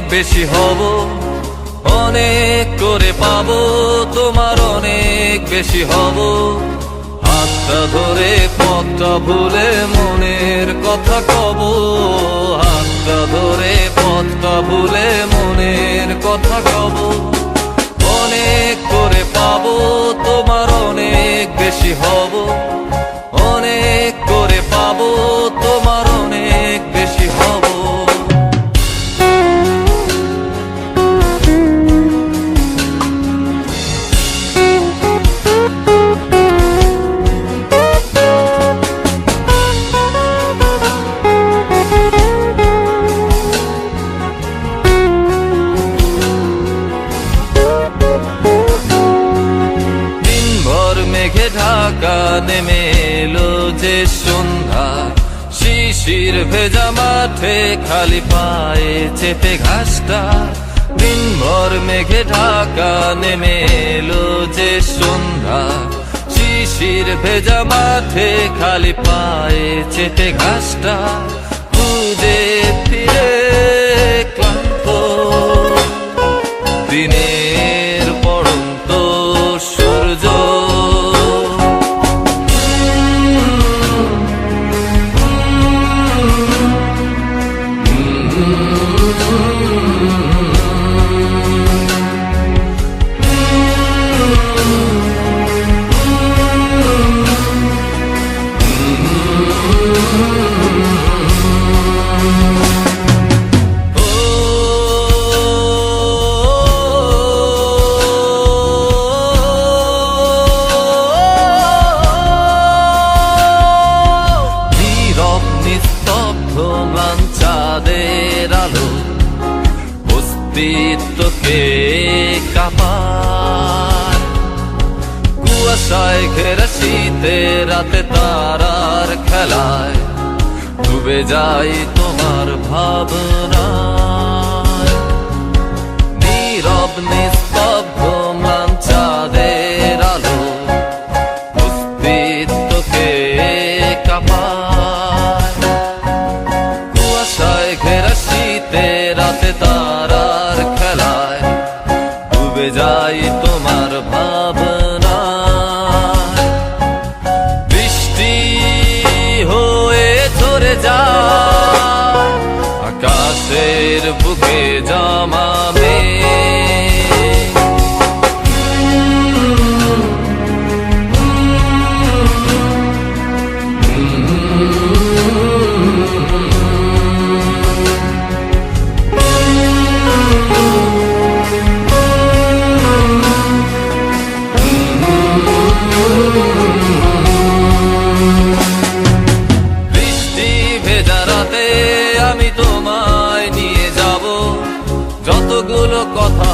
বেশি হব, অনেক করে পাব, তোমার অনেক বেশি হব। হাতটা ধরে, পথটা ভুলে মনের কথা কব। হাতটা ধরে, পথটা ভুলে মনের কথা কব। অনেক করে পাব, তোমার অনেক বেশি হব। ঢাকা নেমে এলো যে সন্ধ্যা। শিশির ভেজা মাঠে খালি পায়ে চেপে ঘাসটা। দিনভর মেঘে ঢাকা নেমে এলো যে সন্ধ্যা। শিশির ভেজা মাঠে খালি পায়ে চেপে ঘাসটা। খুঁজে নীরব অস্তিত্বকে কাপায় কুয়াশায় ঘেরা শীতে রাতে তারার খেলায় ডুবে যাই তোমার ভাবনা নীরব, নিস্তব্ধ চাঁদের আলো অস্তিত্বকে কাপায়। ডুবে যাই তোমার ভাবনা। বৃষ্টি হয়ে ধরে যা আকাশের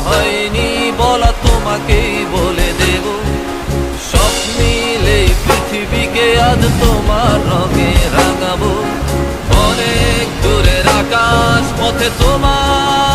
হয়নি বলা তোমাকেই বলে দেব। সব মিলে পৃথিবীকে আজ তোমার রঙে রাঙাবো। অনেক দূরের আকাশ পথে তোমার